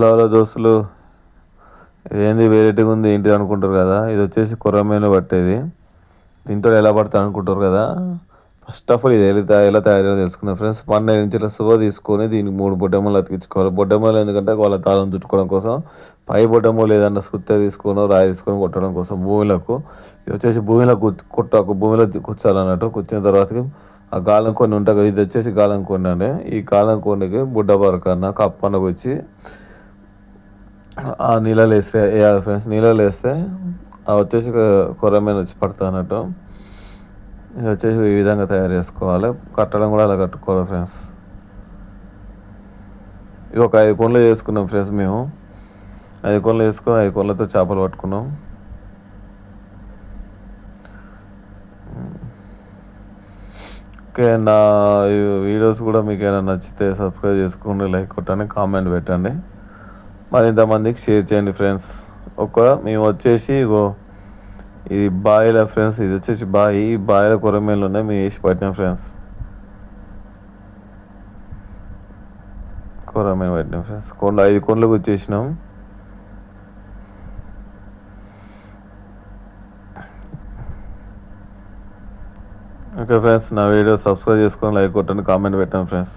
Hello దోస్తులు ఇదేంది వెరైటీగా ఉంది ఏంటి అనుకుంటారు కదా? ఇది వచ్చేసి కొర్రమీను పట్టేది. దీంతో ఎలా పడతాను అనుకుంటారు కదా? ఫస్ట్ ఆఫ్ ఆల్ ఇది ఎలా ఎలా తయారు తెలుసుకుందాం. ఫ్రెండ్స్ పన్నెండు నుంచి ఇలా సువ తీసుకొని దీనికి మూడు బొడ్డమ్మలు అతికించుకోవాలి. బొడ్డమ్మలు ఎందుకంటే వాళ్ళ తాళం చుట్టుకోవడం కోసం పై బొడ్డమ్మలు ఏదన్నా సుత్త తీసుకొని రాయి తీసుకొని కొట్టడం కోసం భూమిలకు. ఇది వచ్చేసి భూమిలో కొట్టకు కుట్టకు భూమిలో కూర్చోాలన్నట్టు కూర్చున్న తర్వాతకి ఆ గాలం కొన్ని ఉంటుంది కదా, ఇది వచ్చేసి గాలం కొండ ఈ గాలం కొండకి బుడ్డ బరకన్న కప్పన్నకు వచ్చి ఆ నీళ్ళలో వేస్తే వేయాలి ఫ్రెండ్స్ నీళ్ళలో వేస్తే ఆ వచ్చేసి కొర్రమీన వచ్చి పడుతుంది అన్నట్టు. ఇది వచ్చేసి ఈ విధంగా తయారు చేసుకోవాలి. కట్టడం కూడా అలా కట్టుకోవాలి ఫ్రెండ్స్. ఇది ఒక ఐదు కొండలు చేసుకున్నాం ఫ్రెండ్స్ మేము. ఐదు కొండలు వేసుకుని ఐదు కొండలతో చేపలు పట్టుకున్నాం. ఓకే నా వీడియోస్ కూడా మీకు ఏమైనా నచ్చితే సబ్స్క్రైబ్ చేసుకోండి లైక్ కొట్టండి కామెంట్ పెట్టండి. మరింతమందికి షేర్ చేయండి ఫ్రెండ్స్ ఒక మేము వచ్చేసి ఇగో ఇది బాయిల ఫ్రెండ్స్ ఇది వచ్చేసి బాయి ఈ బాయిల కొరమేలు ఉన్నాయి మేము వేసి పట్టినాం ఫ్రెండ్స్ కొరమేలు పట్టినాం ఫ్రెండ్స్ కొండ ఐదు కొండలకు వచ్చేసినాం. ఓకే ఫ్రెండ్స్ నా వీడియో సబ్స్క్రైబ్ చేసుకొని లైక్ కొట్టండి కామెంట్ పెట్టండి ఫ్రెండ్స్